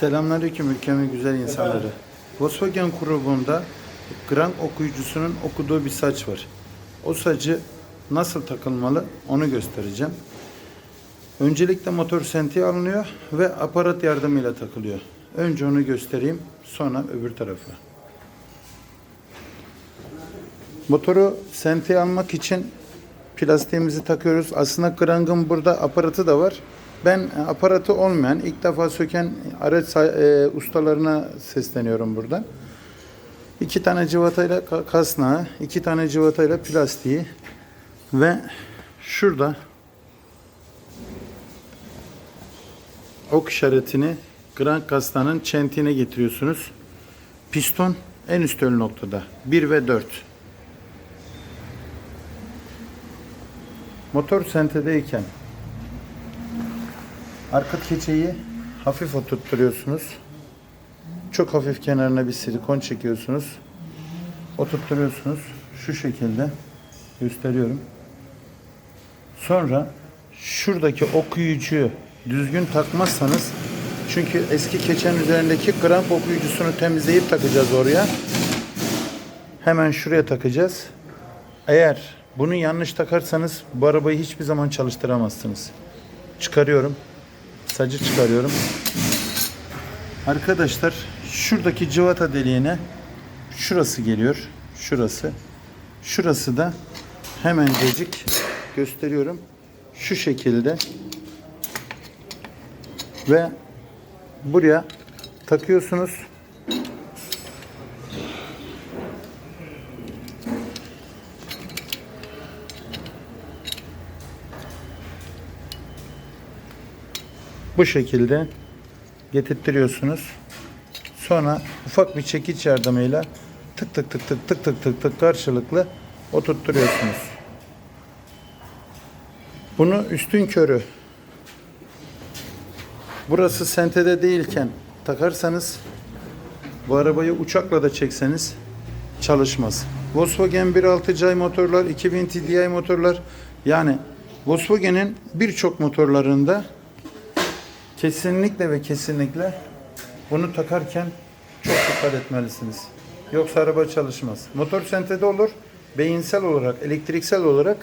Selamünaleyküm ülkemin güzel insanları. Volkswagen grubunda Grand okuyucusunun okuduğu bir saç var. O sacı nasıl takılmalı onu göstereceğim. Öncelikle motor sentiği alınıyor ve aparat yardımıyla takılıyor. Önce onu göstereyim sonra öbür tarafı. Motoru sentiği almak için plastiğimizi takıyoruz. Aslında Krang'ın burada aparatı da var. Ben aparatı olmayan, ilk defa söken araç e, ustalarına sesleniyorum buradan. İki tane cıvatayla ka- kasnağı, iki tane cıvatayla plastiği ve şurada ok işaretini Grand kasnağının çentiğine getiriyorsunuz. Piston en üst ön noktada. 1 ve 4. Motor sentedeyken arka keçeyi hafif oturtturuyorsunuz. Çok hafif kenarına bir silikon çekiyorsunuz. Oturtturuyorsunuz. Şu şekilde gösteriyorum. Sonra şuradaki okuyucuyu düzgün takmazsanız çünkü eski keçenin üzerindeki gram okuyucusunu temizleyip takacağız oraya. Hemen şuraya takacağız. Eğer bunu yanlış takarsanız bu arabayı hiçbir zaman çalıştıramazsınız. Çıkarıyorum. Sacı çıkarıyorum. Arkadaşlar şuradaki cıvata deliğine şurası geliyor. Şurası. Şurası da hemencecik gösteriyorum. Şu şekilde ve buraya takıyorsunuz. Bu şekilde getirtiyorsunuz. Sonra ufak bir çekiç yardımıyla tık tık tık tık tık tık tık tık karşılıklı oturtturuyorsunuz. Bunu üstün körü burası sentede değilken takarsanız bu arabayı uçakla da çekseniz çalışmaz. Volkswagen 1.6 cay motorlar, 2000 TDI motorlar yani Volkswagen'in birçok motorlarında Kesinlikle ve kesinlikle bunu takarken çok dikkat etmelisiniz. Yoksa araba çalışmaz. Motor sentede olur. Beyinsel olarak, elektriksel olarak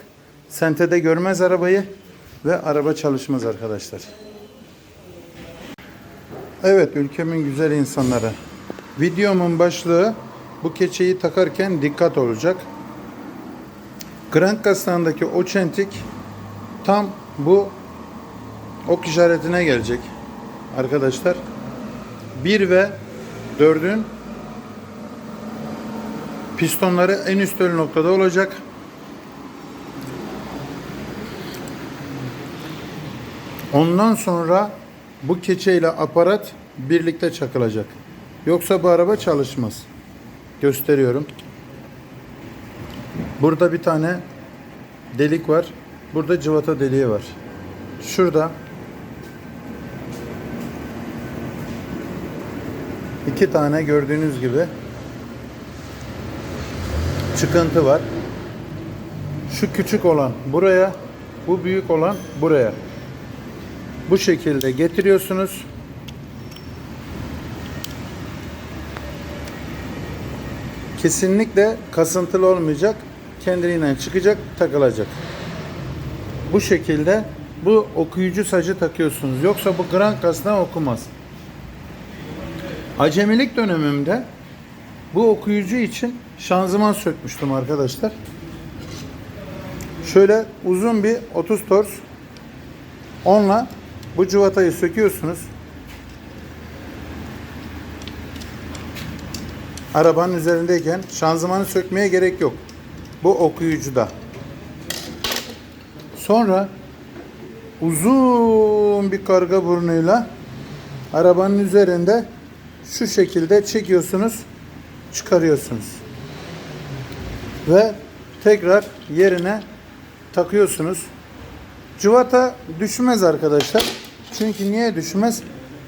sentede görmez arabayı ve araba çalışmaz arkadaşlar. Evet ülkemin güzel insanları. Videomun başlığı bu keçeyi takarken dikkat olacak. Grand kasnağındaki o çentik tam bu ok işaretine gelecek arkadaşlar. 1 ve 4'ün pistonları en üst ön noktada olacak. Ondan sonra bu keçe ile aparat birlikte çakılacak. Yoksa bu araba çalışmaz. Gösteriyorum. Burada bir tane delik var. Burada cıvata deliği var. Şurada iki tane gördüğünüz gibi çıkıntı var. Şu küçük olan buraya, bu büyük olan buraya. Bu şekilde getiriyorsunuz. Kesinlikle kasıntılı olmayacak. Kendiliğinden çıkacak, takılacak. Bu şekilde bu okuyucu sacı takıyorsunuz. Yoksa bu grand kasna okumaz. Acemilik dönemimde bu okuyucu için şanzıman sökmüştüm arkadaşlar. Şöyle uzun bir 30 tors onunla bu cıvatayı söküyorsunuz. Arabanın üzerindeyken şanzımanı sökmeye gerek yok. Bu okuyucuda. Sonra uzun bir karga burnuyla arabanın üzerinde şu şekilde çekiyorsunuz, çıkarıyorsunuz. Ve tekrar yerine takıyorsunuz. Cıvata düşmez arkadaşlar. Çünkü niye düşmez?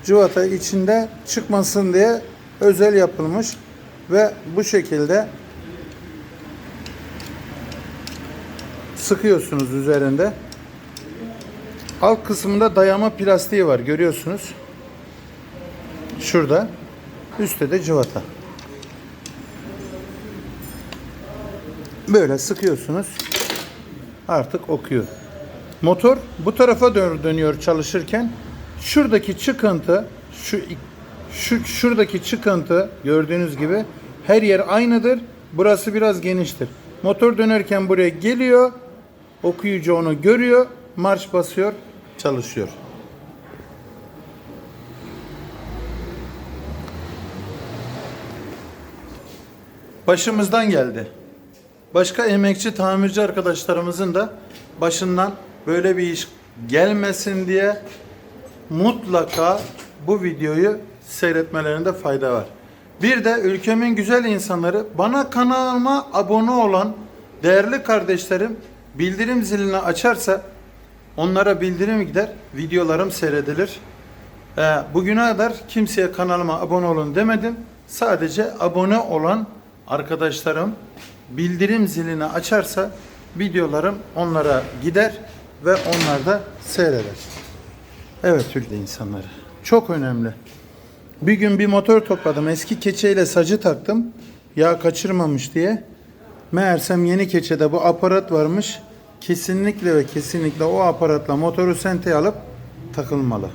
Cıvata içinde çıkmasın diye özel yapılmış ve bu şekilde sıkıyorsunuz üzerinde. Alt kısmında dayama plastiği var görüyorsunuz. Şurada. Üstte de cıvata. Böyle sıkıyorsunuz. Artık okuyor. Motor bu tarafa doğru dönüyor çalışırken. Şuradaki çıkıntı şu şu şuradaki çıkıntı gördüğünüz gibi her yer aynıdır. Burası biraz geniştir. Motor dönerken buraya geliyor. Okuyucu onu görüyor. Marş basıyor, çalışıyor. Başımızdan geldi. Başka emekçi tamirci arkadaşlarımızın da başından böyle bir iş gelmesin diye mutlaka bu videoyu seyretmelerinde fayda var. Bir de ülkemin güzel insanları bana kanalıma abone olan değerli kardeşlerim bildirim zilini açarsa onlara bildirim gider, videolarım seyredilir. Ee, bugüne kadar kimseye kanalıma abone olun demedim. Sadece abone olan arkadaşlarım bildirim zilini açarsa videolarım onlara gider ve onlar da seyreder. Evet ülke insanları. Çok önemli. Bir gün bir motor topladım. Eski keçeyle sacı taktım. Yağ kaçırmamış diye. Meğersem yeni keçede bu aparat varmış. Kesinlikle ve kesinlikle o aparatla motoru senteye alıp takılmalı.